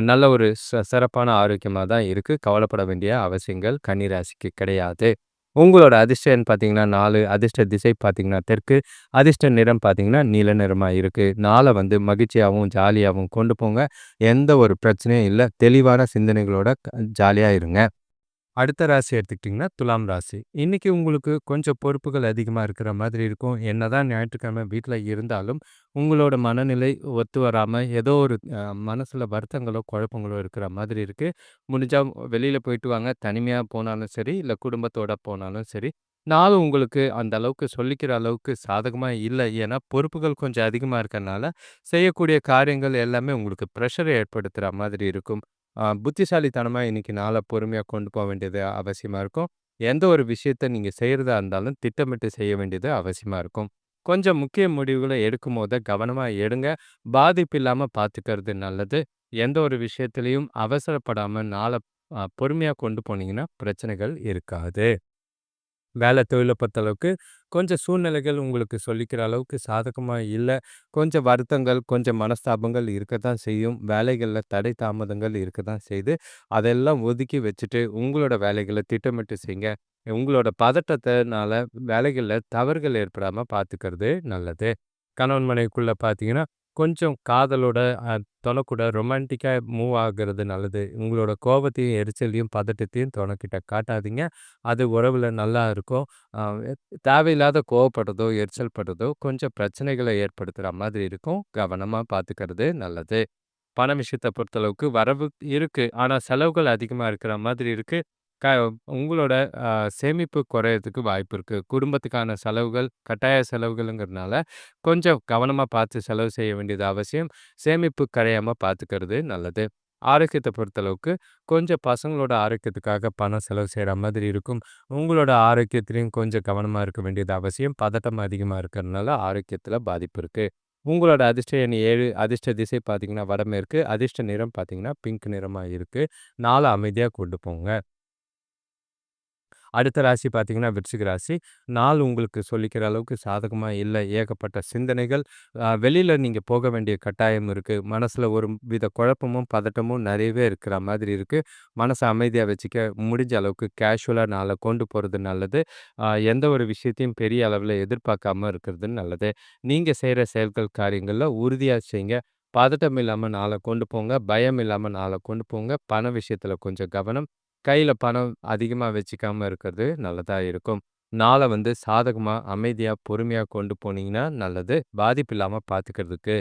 நல்ல ஒரு ச சிறப்பான ஆரோக்கியமா தான் இருக்கு. கவலைப்பட வேண்டிய அவசியங்கள் கன்னிராசிக்கு கிடையாது. உங்களோட அதிர்ஷ்ட பார்த்தீங்கன்னா நாலு அதிர்ஷ்ட திசை பார்த்தீங்கன்னா தெற்கு, அதிர்ஷ்ட நிறம் பார்த்தீங்கன்னா நீல நிறமாக இருக்குது நாளை வந்து மகிழ்ச்சியாகவும் ஜாலியாகவும் கொண்டு போங்க. எந்த ஒரு பிரச்சனையும் இல்லை தெளிவான சிந்தனைகளோட ஜாலியாக இருங்க. அடுத்த ராசி எடுத்துக்கிட்டிங்கன்னா, துலாம் ராசி. இன்றைக்கி உங்களுக்கு கொஞ்சம் பொறுப்புகள் அதிகமாக இருக்கிற மாதிரி இருக்கும். என்னதான் ஞாயிற்றுக்கிழமை வீட்டில் இருந்தாலும், உங்களோட மனநிலை ஒத்து வராமல் ஏதோ ஒரு மனசில் வருத்தங்களோ, குழப்பங்களோ இருக்கிற மாதிரி இருக்குது முடிஞ்சால் வெளியில் போயிட்டு வாங்க. தனிமையாக போனாலும் சரி, இல்லை குடும்பத்தோடு போனாலும் சரி. நாள் உங்களுக்கு அந்த அளவுக்கு சொல்லிக்கிற அளவுக்கு சாதகமாக இல்லை ஏன்னா, பொறுப்புகள் கொஞ்சம் அதிகமாக இருக்கிறனால செய்யக்கூடிய காரியங்கள் எல்லாமே உங்களுக்கு ப்ரெஷரை ஏற்படுத்துகிற மாதிரி இருக்கும். புத்திசாலித்தனமாக புத்திசாலித்தனமா இன்னைக்கு பொறுமையாக பொறுமையா கொண்டு போக வேண்டியது அவசியமா இருக்கும். எந்த ஒரு விஷயத்த நீங்க செய்கிறதா இருந்தாலும் திட்டமிட்டு செய்ய வேண்டியது அவசியமா இருக்கும். கொஞ்சம் முக்கிய முடிவுகள எடுக்கும்போது கவனமா எடுங்க. பாதிப்பு இல்லாமல் பார்த்துக்கிறது நல்லது. எந்த ஒரு விஷயத்துலையும் அவசரப்படாம நாளை பொறுமையாக பொறுமையா கொண்டு போனீங்கன்னா, பிரச்சனைகள் இருக்காது. வேலை தொழில பொறுத்தளவுக்கு, கொஞ்சம் சூழ்நிலைகள் உங்களுக்கு சொல்லிக்கிற அளவுக்கு சாதகமாக இல்லை கொஞ்சம் வருத்தங்கள், கொஞ்சம் மனஸ்தாபங்கள் இருக்க தான் செய்யும். வேலைகளில் தடை தாமதங்கள் இருக்க தான் செய்யுது. அதெல்லாம் ஒதுக்கி வச்சுட்டு, உங்களோட வேலைகளை திட்டமிட்டு செய்யுங்க உங்களோட பதட்டத்தினால வேலைகளில் தவறுகள் ஏற்படாமல் பார்த்துக்கிறது நல்லது. கணவன் மனைவிக்குள்ளே பார்த்தீங்கன்னா, கொஞ்சம் காதலோட தொலைக்கூட ரொமான்டிக்காக மூவ் ஆகுறது நல்லது. உங்களோட கோபத்தையும், எரிச்சலையும், பதட்டத்தையும் தொணக்கிட்ட காட்டாதீங்க. அது உறவில் நல்லா இருக்கும். தேவையில்லாத கோவப்படுறதோ, எரிச்சல் படுறதோ கொஞ்சம் பிரச்சனைகளை ஏற்படுத்துகிற மாதிரி இருக்கும். கவனமாக பார்த்துக்கிறது நல்லது. பண விஷயத்தை பொறுத்தளவுக்கு வரவு இருக்குது ஆனால் செலவுகள் அதிகமாக இருக்கிற மாதிரி இருக்குது க உங்களோட அ சேமிப்பு குறையறதுக்கு வாய்ப்பு இருக்கு. குடும்பத்துக்கான செலவுகள், கட்டாய செலவுகளுங்கிறனால கொஞ்சம் கவனமா பார்த்து செலவு செய்ய வேண்டியது அவசியம். சேமிப்பு கரையாம பார்த்துக்கிறது நல்லது. ஆரோக்கியத்தை பொறுத்தளவுக்கு, கொஞ்சம் பசங்களோட ஆரோக்கியத்துக்காக பணம் செலவு செய்ற மாதிரி இருக்கும். உங்களோட ஆரோக்கியத்திலயும் கொஞ்சம் கவனமா இருக்க வேண்டியது அவசியம். பதட்டம் அதிகமா இருக்கிறதுனால ஆரோக்கியத்தில் பாதிப்பு இருக்கு. உங்களோட அதிர்ஷ்ட எண் 7, அதிர்ஷ்ட திசை பார்த்தீங்கன்னா வடமேற்கு, அதிர்ஷ்ட நிறம் பார்த்தீங்கன்னா பிங்க் நிறமா இருக்கு. நாள அமைதியா கொண்டு போங்க. அடுத்த ராசி பார்த்தீங்கன்னா விருச்சிக ராசி. நாள் உங்களுக்கு சொல்லிக்கிற அளவுக்கு சாதகமாக இல்லை ஏகப்பட்ட சிந்தனைகள். வெளியில் நீங்கள் போக வேண்டிய கட்டாயம் இருக்குது மனசில் ஒரு வித குழப்பமும், பதட்டமும் நிறையவே இருக்கிற மாதிரி இருக்குது மனசை அமைதியாக வச்சுக்க முடிஞ்ச அளவுக்கு கேஷுவலாக நாளை கொண்டு போகிறது நல்லது. எந்த ஒரு விஷயத்தையும் பெரிய அளவில் எதிர்பார்க்காம இருக்கிறது நல்லது. நீங்கள் செய்கிற செயல்கள், காரியங்களில் உறுதியாக செய்யுங்க பதட்டம் இல்லாமல் நாளை கொண்டு போங்க. பயம் இல்லாமல் நாளை கொண்டு போங்க. பண விஷயத்தில் கொஞ்சம் கவனம். கையில் பணம் அதிகமாக வச்சுக்காமல் இருக்கிறது நல்லதாக இருக்கும். நாளை வந்து சாதகமாக அமைதியாக பொறுமையாக கொண்டு போனீங்கன்னா நல்லது. பாதிப்பு இல்லாமல் பார்த்துக்கிறதுக்கு,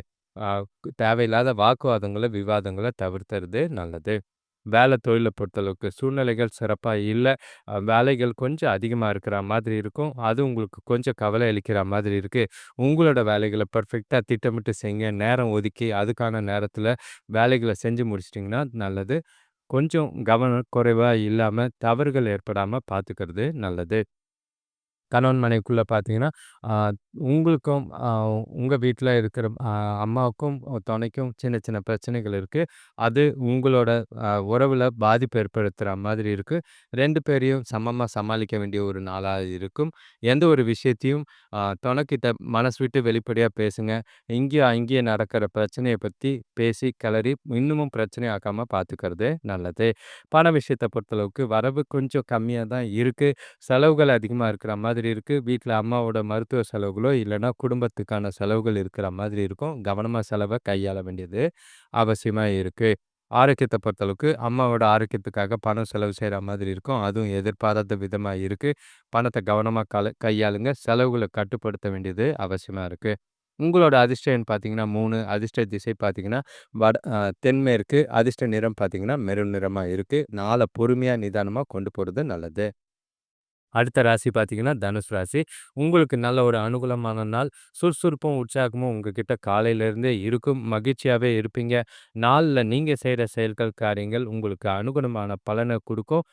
தேவையில்லாத வாக்குவாதங்களை விவாதங்களை தவிர்த்துறது நல்லது. வேலை தொழிலை பொறுத்தளவுக்கு சூழ்நிலைகள் சிறப்பாக இல்லை வேலைகள் கொஞ்சம் அதிகமாக இருக்கிற மாதிரி இருக்கும். அது உங்களுக்கு கொஞ்சம் கவலை அளிக்கிற மாதிரி இருக்கு. உங்களோட வேலைகளை பர்ஃபெக்டாக திட்டமிட்டு செய்யுங்க. நேரம் ஒதுக்கி அதுக்கான நேரத்தில் வேலைகளை செஞ்சு முடிச்சிட்டிங்கன்னா நல்லது. கொஞ்சம் கவனக்குறைவாக இல்லாமல் தவறுகள் ஏற்படாமல் பார்த்துக்கிறது நல்லது. கணவன் மனைக்குள்ளே பார்த்தீங்கன்னா, உங்களுக்கும் உங்கள் உங்க இருக்கிற அம்மாவுக்கும், துணைக்கும் சின்ன சின்ன பிரச்சனைகள் இருக்கு. அது உங்களோட உறவில் உறவுல பாதிப்பு ஏற்படுத்துகிற மாதிரி இருக்கு. ரெண்டு பேரையும் சமமா சமாளிக்க வேண்டிய ஒரு நாளா இருக்கும். எந்த ஒரு விஷயத்தையும் துணைக்கிட்ட தொணைக்கிட்ட மனசு விட்டு வெளிப்படையா பேசுங்க. இங்கேயும் அங்கேயும் நடக்கிற பிரச்சனையை பத்தி பேசி கிளறி இன்னமும் பிரச்சனை ஆக்காம பார்த்துக்கிறது நல்லது. பண விஷயத்தை பொறுத்தளவுக்கு வரவு கொஞ்சம் கம்மியாக தான் இருக்கு. செலவுகள் அதிகமாக இருக்கிற மாதிரி இருக்கு. வீட்டில் அம்மாவோட மருத்துவ செலவுகள் இல்லைன்னா குடும்பத்துக்கான செலவுகள் இருக்கிற மாதிரி இருக்கும். கவனமாக செலவை கையாள வேண்டியது அவசியமாக இருக்கு. ஆரோக்கியத்தை பொறுத்தளவுக்கு அம்மாவோட ஆரோக்கியத்துக்காக பணம் செலவு செய்கிற மாதிரி இருக்கும். அதுவும் எதிர்பாராத விதமாக இருக்குது பணத்தை கவனமாக கல கையாளுங்க. செலவுகளை கட்டுப்படுத்த வேண்டியது அவசியமாக இருக்குது உங்களோட அதிர்ஷ்டம்னு பார்த்தீங்கன்னா மூணு அதிர்ஷ்ட திசை பார்த்தீங்கன்னா வட தென்மேற்கு, அதிர்ஷ்ட நிறம் பார்த்தீங்கன்னா மெரூன் நிறமாக இருக்குது நாளை பொறுமையாக நிதானமாக கொண்டு போகிறது நல்லது. அடுத்த ராசி பார்த்தீங்கன்னா, தனுசு ராசி. உங்களுக்கு நல்ல ஒரு அனுகூலமான நாள். சுறுசுறுப்பும், உற்சாகமும் உங்ககிட்ட காலையிலேருந்தே இருக்கும். மகிழ்ச்சியாகவே இருப்பீங்க. நாளில் நீங்கள் செய்கிற செயல்கள், காரியங்கள் உங்களுக்கு அனுகுணமான பலனை கொடுக்கும்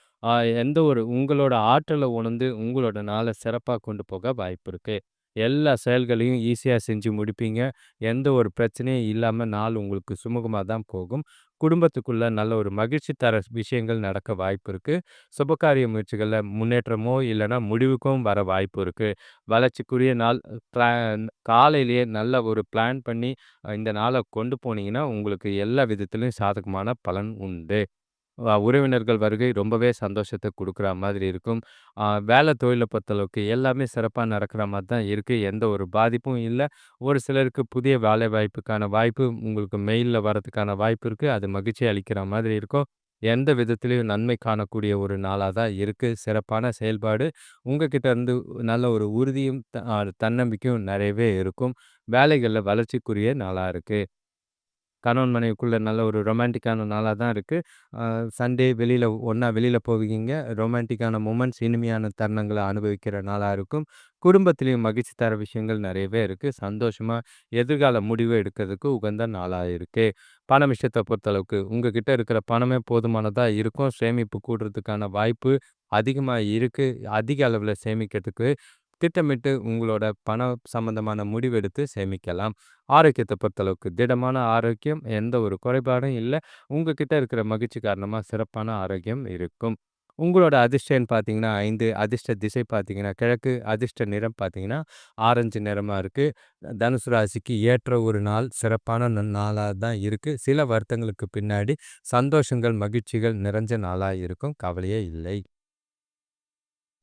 எந்த ஒரு உங்களோட ஆற்றல உணர்ந்து, உங்களோட நாளை சிறப்பாக கொண்டு போக வாய்ப்பு இருக்குது எல்லா செயல்களையும் ஈஸியாக செஞ்சு முடிப்பீங்க. எந்த ஒரு பிரச்சனையும் இல்லாமல் நாள் உங்களுக்கு சுமூகமாக தான் போகும். குடும்பத்துக்குள்ள நல்ல ஒரு மகிழ்ச்சி தர விஷயங்கள் நடக்க வாய்ப்பு இருக்கு. சுபகாரிய முயற்சிகளில் முன்னேற்றமோ, இல்லைன்னா முடிவுக்கும் வர வாய்ப்பு இருக்கு. வளர்ச்சிக்குரிய நாள் பிளான் காலையிலேயே நல்ல ஒரு பிளான் பண்ணி, இந்த நாளை கொண்டு போனீங்கன்னா, உங்களுக்கு எல்லா விதத்திலும் சாதகமான பலன் உண்டு. அ உறவினர்கள் வருகை ரொம்பவே சந்தோஷத்த குடுக்குற மாதிரி இருக்கும். அ வேலை தொழில பொறுத்தளவுக்கு எல்லாமே சிறப்பா நடக்கிற மாதிரி தான் இருக்கு. எந்த ஒரு பாதிப்பும் இல்ல. ஒரு சிலருக்கு புதிய வேலை வாய்ப்புக்கான வாய்ப்பு உங்களுக்கு மெயில்ல வரதுக்கான வாய்ப்பு இருக்கு. அது மகிழ்ச்சி அளிக்கிற மாதிரி இருக்கும். எந்த விதத்திலயும் நன்மை காணக்கூடிய ஒரு நாளா தான் இருக்கு. சிறப்பான செயல்பாடு. உங்க இருந்து நல்ல ஒரு உறுதியும், த அ தன்னம்பிக்கையும் நெறையவே இருக்கும். வேலைகள்ல வளர்ச்சிக்குரிய நாளா இருக்கு. கணவன் மனைவிக்குள்ள நல்ல ஒரு ரொமான்டிக்கான நாளாக தான் இருக்குது சண்டே வெளியில் ஒன்றா வெளியில் போவீங்க. ரொமான்டிக்கான மூமெண்ட்ஸ் இனிமையான தருணங்களை அனுபவிக்கிற நாளாக இருக்கும். குடும்பத்திலையும் மகிழ்ச்சி தர விஷயங்கள் நிறையவே இருக்குது சந்தோஷமாக எதிர்கால முடிவு எடுக்கிறதுக்கு உகந்த நாளாக இருக்குது பண விஷயத்தை பொறுத்தளவுக்கு, உங்ககிட்ட இருக்கிற பணமே போதுமானதாக இருக்கும். சேமிப்பு கூடுறதுக்கான வாய்ப்பு அதிகமாக இருக்குது அதிக அளவில் சேமிக்கிறதுக்கு திட்டமிட்டு உங்களோட பணம் சம்மந்தமான முடிவெடுத்து சேமிக்கலாம். ஆரோக்கியத்தை பொறுத்தளவுக்கு திடமான ஆரோக்கியம், எந்த ஒரு குறைபாடும் இல்லை உங்ககிட்ட இருக்கிற மகிழ்ச்சி காரணமாக சிறப்பான ஆரோக்கியம் இருக்கும். உங்களோட அதிர்ஷ்டன்னு பார்த்தீங்கன்னா ஐந்து அதிர்ஷ்ட திசை பார்த்தீங்கன்னா கிழக்கு, அதிர்ஷ்ட நிறம் பார்த்தீங்கன்னா ஆரஞ்சு நிறமாக இருக்குது தனுசு ராசிக்கு ஏற்ற ஒரு நாள், சிறப்பான நாளாக தான் இருக்குது சில வருத்தங்களுக்கு பின்னாடி சந்தோஷங்கள், மகிழ்ச்சிகள் நிறைஞ்ச நாளாக இருக்கும். கவலையே இல்லை.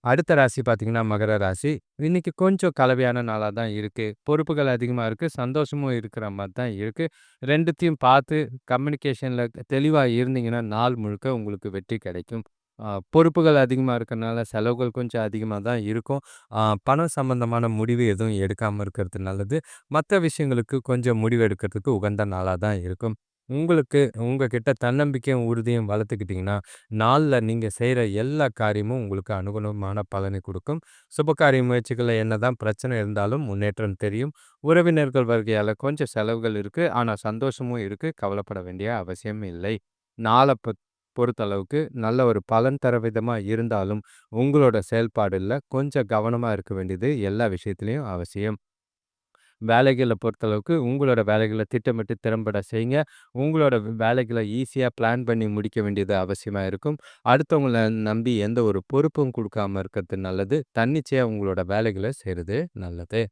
அடுத்த ராசி பார்த்தீங்கன்னா, மகர ராசி. இன்றைக்கி கொஞ்சம் கலவையான நாளாக தான் இருக்குது பொறுப்புகள் அதிகமாக இருக்குது சந்தோஷமும் இருக்கிற மாதிரி தான் இருக்குது ரெண்டுத்தையும் பார்த்து கம்யூனிகேஷனில் தெளிவாக இருந்தீங்கன்னா, நாள் முழுக்க உங்களுக்கு வெற்றி கிடைக்கும். பொறுப்புகள் அதிகமாக இருக்கிறனால செலவுகள் கொஞ்சம் அதிகமாக தான் இருக்கும். பணம் சம்பந்தமான முடிவு எதுவும் எடுக்காமல் இருக்கிறது நல்லது. மற்ற விஷயங்களுக்கு கொஞ்சம் முடிவு எடுக்கிறதுக்கு உகந்த நாளாக தான் இருக்கும். உங்களுக்கு உங்ககிட்ட தன்னம்பிக்கையும், உறுதியும் வளர்த்துக்கிட்டீங்கன்னா, நாளில் நீங்கள் செய்கிற எல்லா காரியமும் உங்களுக்கு அனுகூலமான பலனை கொடுக்கும் சுபகாரிய முயற்சிகளில் என்னதான் பிரச்சனை இருந்தாலும் முன்னேற்றம் தெரியும். உறவினர்கள் வருகையால் கொஞ்சம் செலவுகள் இருக்குது ஆனால் சந்தோஷமும் இருக்குது கவலைப்பட வேண்டிய அவசியம் இல்லை. நாளை பொறுத்தளவுக்கு நல்ல ஒரு பலன் தர விதமாக இருந்தாலும், உங்களோட செயல்பாடுல கொஞ்சம் கவனமாக இருக்க வேண்டியது எல்லா விஷயத்துலேயும் அவசியம். வேலைகளை பொறுத்தளவுக்கு உங்களோட வேலைகளை திட்டமிட்டு திறம்பட செய்யுங்க. உங்களோட வேலைகளை ஈஸியாக பிளான் பண்ணி முடிக்க வேண்டியது அவசியமாக இருக்கும். அடுத்தவங்கள நம்பி எந்த ஒரு பொறுப்பும் கொடுக்காம இருக்கிறது நல்லது. தன்னிச்சையாக உங்களோட வேலைகளை செய்கிறது நல்லது.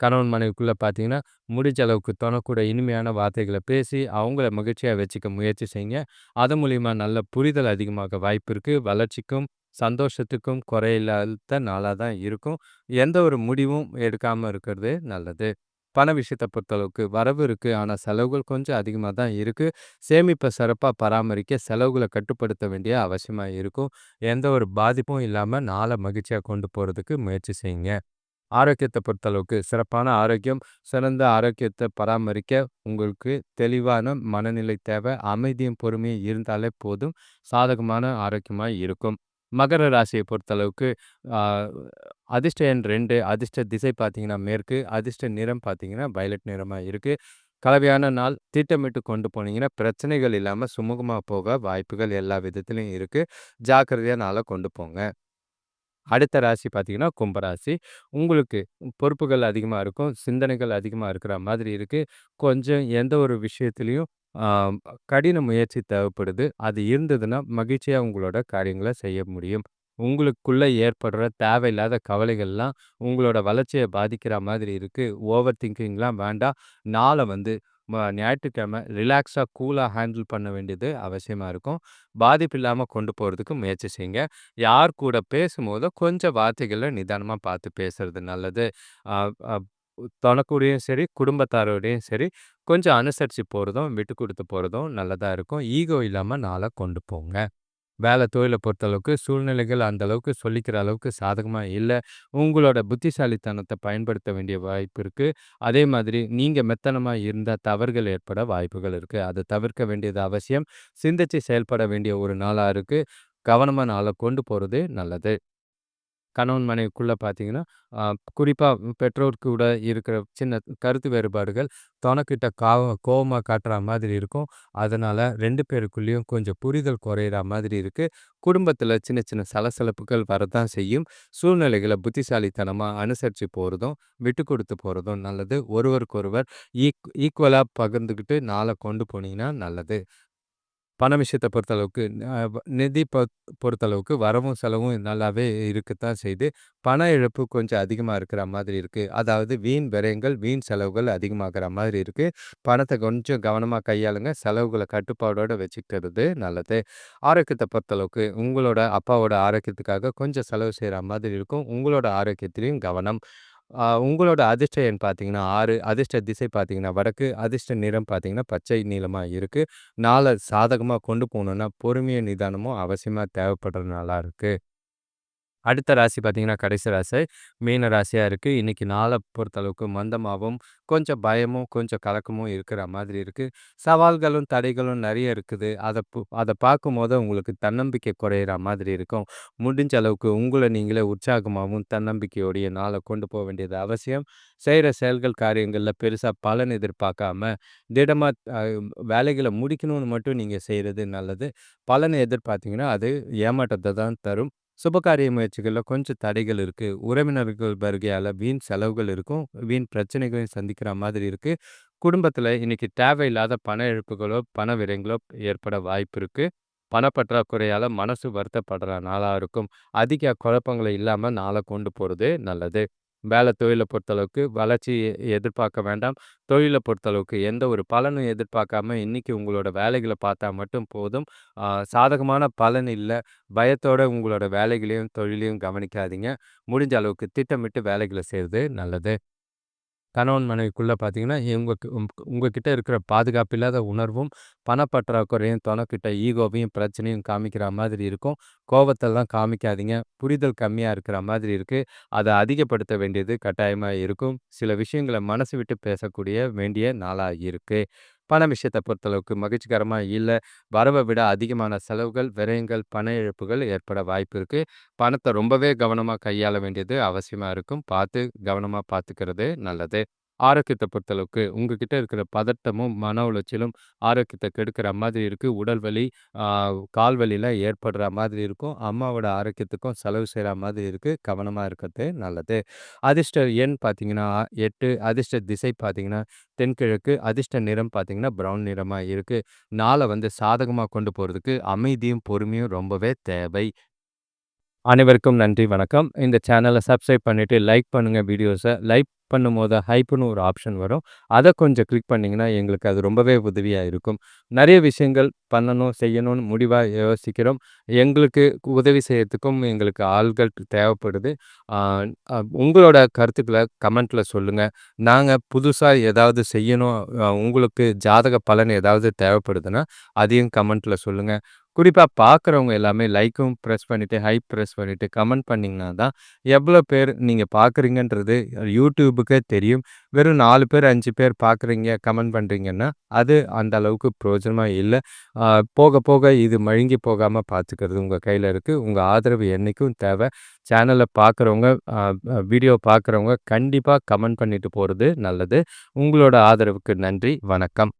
கணவன் மனைவிக்குள்ளே பார்த்தீங்கன்னா, முடிஞ்ச அளவுக்கு தொணக்கூட இனிமையான வார்த்தைகளை பேசி, அவங்கள மகிழ்ச்சியாக வச்சுக்க முயற்சி செய்யுங்க. அதன் மூலிமா நல்ல புரிதல் அதிகமாக வாய்ப்பு இருக்குது வளர்ச்சிக்கும், சந்தோஷத்துக்கும் குறையில்லாத நாளாக தான் இருக்கும். எந்த ஒரு முடிவும் எடுக்காமல் இருக்கிறது நல்லது. பண விஷயத்த பொறுத்தளவுக்கு வரவு இருக்கு. ஆனா செலவுகள் கொஞ்சம் அதிகமா தான் இருக்கு. சேமிப்ப சிறப்பா பராமரிக்க செலவுகளை கட்டுப்படுத்த வேண்டிய அவசியமா இருக்கும். எந்த ஒரு பாதிப்பும் இல்லாம நாளை மகிழ்ச்சியா கொண்டு போறதுக்கு முயற்சி செய்யுங்க. ஆரோக்கியத்தை பொறுத்தளவுக்கு சிறப்பான ஆரோக்கியம், சிறந்த ஆரோக்கியத்தை பராமரிக்க உங்களுக்கு தெளிவான மனநிலை தேவை. அமைதியும், பொறுமையும் இருந்தாலே போதும். சாதகமான ஆரோக்கியமா இருக்கும். மகர ராசியை பொறுத்தளவுக்கு அதிர்ஷ்ட எண் ரெண்டு அதிர்ஷ்ட திசை பார்த்தீங்கன்னா மேற்கு, அதிர்ஷ்ட நிறம் பார்த்தீங்கன்னா வயலட் நிறமாக இருக்குது கலவையான நாள். திட்டமிட்டு கொண்டு போனீங்கன்னா, பிரச்சனைகள் இல்லாமல் சுமூகமாக போக வாய்ப்புகள் எல்லா விதத்துலையும் இருக்குது ஜாக்கிரதையாக நாள கொண்டு போங்க. அடுத்த ராசி பார்த்தீங்கன்னா, கும்பராசி. உங்களுக்கு பொறுப்புகள் அதிகமாக இருக்கும். சிந்தனைகள் அதிகமாக இருக்கிற மாதிரி இருக்குது கொஞ்சம் எந்த ஒரு விஷயத்துலேயும் கடின முயற்சி தேவைப்படுது. அது இருந்ததுன்னா, மகிழ்ச்சியாக உங்களோட காரியங்களை செய்ய முடியும். உங்களுக்குள்ளே ஏற்படுற தேவையில்லாத கவலைகள்லாம் உங்களோட வளர்ச்சியை பாதிக்கிற மாதிரி இருக்குது ஓவர் திங்கிங்லாம் வேண்டாம். நாளை வந்து ஞாயிற்றுக்கிழமை ரிலாக்ஸாக கூலாக ஹேண்டில் பண்ண வேண்டியது அவசியமாக இருக்கும். பாதிப்பு இல்லாமல் கொண்டு போகிறதுக்கு முயற்சி செய்யுங்க. யார் கூட பேசும்போதோ கொஞ்சம் வார்த்தைகளை நிதானமாக பார்த்து பேசுறது நல்லது. தனக்குடையும் சரி, குடும்பத்தாரோடையும் சரி, கொஞ்சம் அனுசரிச்சு போறதும், விட்டு கொடுத்து போறதும் நல்லதா இருக்கும். ஈகோ இல்லாம நாள கொண்டு போங்க. வேலை தொழில பொறுத்தளவுக்கு சூழ்நிலைகள் அந்த அளவுக்கு சொல்லிக்கிற அளவுக்கு சாதகமா இல்ல. உங்களோட புத்திசாலித்தனத்தை பயன்படுத்த வேண்டிய வாய்ப்பு இருக்குது அதே மாதிரி நீங்க மெத்தனமா இருந்தா தவறுகள் ஏற்பட வாய்ப்புகள் இருக்கு. அதை தவிர்க்க வேண்டியது அவசியம். சிந்திச்சு செயல்பட வேண்டிய ஒரு நாளா இருக்கு. கவனமா நாள கொண்டு போறது நல்லது. கணவன் மனைவிக்குள்ளே பார்த்தீங்கன்னா, குறிப்பாக பெற்றோர் கூட இருக்கிற சின்ன கருத்து வேறுபாடுகள் தனக்கிட்ட காவ கோபமாக காட்டுற மாதிரி இருக்கும். அதனால் ரெண்டு பேருக்குள்ளேயும் கொஞ்சம் புரிதல் குறையிற மாதிரி இருக்குது குடும்பத்தில் சின்ன சின்ன சலசலப்புகள் வரதான் செய்யும். சூழ்நிலைகளை புத்திசாலித்தனமாக அனுசரித்து போகிறதும் விட்டு கொடுத்து போகிறதும் நல்லது. ஒருவருக்கொருவர் ஈக் ஈக்குவலாக பகிர்ந்துக்கிட்டு நாளை கொண்டு போனீங்கன்னா நல்லது. பண விஷயத்தை பொறுத்தளவுக்கு நிதி பொ பொறுத்தளவுக்கு வரவும், செலவும் நல்லாவே இருக்கத்தான் செய்து பண இழப்பு கொஞ்சம் அதிகமாக இருக்கிற மாதிரி இருக்குது அதாவது வீண் விரயங்கள், வீண் செலவுகள் அதிகமாகிற மாதிரி இருக்குது பணத்தை கொஞ்சம் கவனமாக கையாளுங்க. செலவுகளை கட்டுப்பாடோடு வச்சுக்கிறது நல்லது. ஆரோக்கியத்தை பொறுத்தளவுக்கு உங்களோட அப்பாவோட ஆரோக்கியத்துக்காக கொஞ்சம் செலவு செய்கிற மாதிரி இருக்கும். உங்களோட ஆரோக்கியத்திலையும் கவனம். உங்களோட அதிர்ஷ்ட எண் பார்த்தீங்கன்னா 6, அதிர்ஷ்ட திசை பார்த்தீங்கன்னா வடக்கு, அதிர்ஷ்ட நிறம் பார்த்தீங்கன்னா பச்சை நீலமா இருக்கு. நாள சாதகமா கொண்டு போணும்னா பொறுமையும், நிதானமும் அவசியமா தேவைப்படுற நாளா இருக்கு. அடுத்த ராசி பார்த்தீங்கன்னா, கடைசி ராசி மீன ராசியாக இருக்குது இன்றைக்கி நாளை பொறுத்தளவுக்கு மந்தமாகவும் கொஞ்சம் பயமும், கொஞ்சம் கலக்கமும் இருக்கிற மாதிரி இருக்குது சவால்களும், தடைகளும் நிறைய இருக்குது. அதை பு அதை பார்க்கும்போது உங்களுக்கு தன்னம்பிக்கை குறையிற மாதிரி இருக்கும். முடிஞ்ச அளவுக்கு உங்களை நீங்களே உற்சாகமாகவும் தன்னம்பிக்கையோடைய நாளை கொண்டு போக வேண்டியது அவசியம். செய்கிற செயல்கள், காரியங்களில் பெருசாக பலன் எதிர்பார்க்காம, திடமாக வேலைகளை முடிக்கணும்னு மட்டும் நீங்கள் செய்கிறது நல்லது. பலனை எதிர்பார்த்தீங்கன்னா, அது ஏமாற்றத்தை தான் தரும். சுபகாரிய முயற்சிகளில் கொஞ்சம் தடைகள் இருக்குது உறவினர்கள் வருகையால் வீண் செலவுகள் இருக்கும். வீண் பிரச்சனைகளையும் சந்திக்கிற மாதிரி இருக்குது குடும்பத்தில் இன்றைக்கி தேவையில்லாத பண இழப்புகளோ, பண விரயங்களோ ஏற்பட வாய்ப்பு இருக்குது பணப்பற்றாக்குறையால் மனசு வருத்தப்படுற நாளாக இருக்கும். அதிக குழப்பங்களை இல்லாமல் நாளை கொண்டு போகிறது நல்லது. வேலை தொழிலை பொறுத்தளவுக்கு வளர்ச்சி எதிர்பார்க்க வேண்டாம். தொழிலை பொறுத்தளவுக்கு எந்த ஒரு பலனும் எதிர்பார்க்காம இன்றைக்கி உங்களோட வேலைகளை பார்த்தா மட்டும் போதும். சாதகமான பலன் இல்லை பயத்தோடு உங்களோட வேலைகளையும், தொழிலையும் கவனிக்காதீங்க. முடிஞ்ச அளவுக்கு திட்டமிட்டு வேலைகளை செய்வது நல்லது. கணவன் மனைவிக்குள்ளே பார்த்தீங்கன்னா, இவங்க உங்ககிட்ட இருக்கிற பாதுகாப்பு இல்லாத உணர்வும், பணப்பற்றாக்குறையும், தனக்கிட்ட ஈகோவையும், பிரச்சனையும் காமிக்கிற மாதிரி இருக்கும். கோவத்தெல்லாம் காமிக்காதீங்க. புரிதல் கம்மியாக இருக்கிற மாதிரி இருக்குது அதை அதிகப்படுத்த வேண்டியது கட்டாயமாக இருக்கும். சில விஷயங்கள மனசு விட்டு பேசக்கூடிய வேண்டிய நாளாக இருக்குது பண விஷயத்தை பொறுத்தளவுக்கு மகிழ்ச்சிகரமாக இல்லை வரவை விட அதிகமான செலவுகள், விரயங்கள், பண இழப்புகள் ஏற்பட வாய்ப்பு இருக்குது பணத்தை ரொம்பவே கவனமாக கையாள வேண்டியது அவசியமாக இருக்கும். பார்த்து கவனமாக பார்த்துக்கிறது நல்லது. ஆரோக்கியத்த பொறுத்தளவுக்கு உங்ககிட்ட இருக்கிற பதட்டமும், மன உளைச்சலும் ஆரோக்கியத்த கெடுக்கிற மாதிரி இருக்கு. உடல் வலி, ஆ கால் வலிலாம் ஏற்படுற மாதிரி இருக்கும். அம்மாவோட ஆரோக்கியத்துக்கும் செலவு செய்ற மாதிரி இருக்கு. கவனமா இருக்கிறது நல்லது. அதிர்ஷ்ட எண் பார்த்தீங்கன்னா 8, அதிர்ஷ்ட திசை பார்த்தீங்கன்னா தென்கிழக்கு, அதிர்ஷ்ட நிறம் பார்த்தீங்கன்னா ப்ரவுன் நிறமா இருக்கு. நாள வந்து சாதகமா கொண்டு போறதுக்கு அமைதியும், பொறுமையும் ரொம்பவே தேவை. அனைவருக்கும் நன்றி, வணக்கம். இந்த சேனல சப்ஸ்கிரைப் பண்ணிட்டு லைக் பண்ணுங்க வீடியோஸ. லைக் பண்ணும்போது ஹைப்புன்னு ஒரு ஆப்ஷன் வரும். அதை கொஞ்சம் கிளிக் பண்ணிங்கன்னா எங்களுக்கு அது ரொம்பவே உதவியாக இருக்கும். நிறைய விஷயங்கள் பண்ணணும், செய்யணும்னு முடிவாக யோசிக்கிறோம். எங்களுக்கு உதவி செய்யறதுக்கும் எங்களுக்கு ஆள்கள் தேவைப்படுது. உங்களோட கருத்துக்களை கமெண்ட்ல சொல்லுங்க. நாங்கள் புதுசாக ஏதாவது செய்யணும், உங்களுக்கு ஜாதக பலன் ஏதாவது தேவைப்படுதுன்னா, அதையும் கமெண்ட்ல சொல்லுங்க. குறிப்பாக பார்க்குறவங்க எல்லாமே லைக்கும் ப்ரெஸ் பண்ணிவிட்டு ஹைப் ப்ரெஸ் பண்ணிவிட்டு கமெண்ட் பண்ணிங்கன்னா தான், எவ்வளோ பேர் நீங்கள் பார்க்குறீங்கன்றது யூடியூபுக்கே தெரியும். வெறும் நாலு பேர், அஞ்சு பேர் பார்க்குறீங்க, கமெண்ட் பண்ணுறீங்கன்னா அது அந்த அளவுக்கு பிரயோஜனமா இல்லை போக போக இது மழுங்கி போகாமல் பார்த்துக்கிறது உங்கள் கையில் இருக்குது உங்கள் ஆதரவு என்றைக்கும் தேவை. சேனலை பார்க்குறவங்க, வீடியோ பார்க்குறவங்க கண்டிப்பாக கமெண்ட் பண்ணிட்டு போகிறது நல்லது. உங்களோட ஆதரவுக்கு நன்றி. வணக்கம்.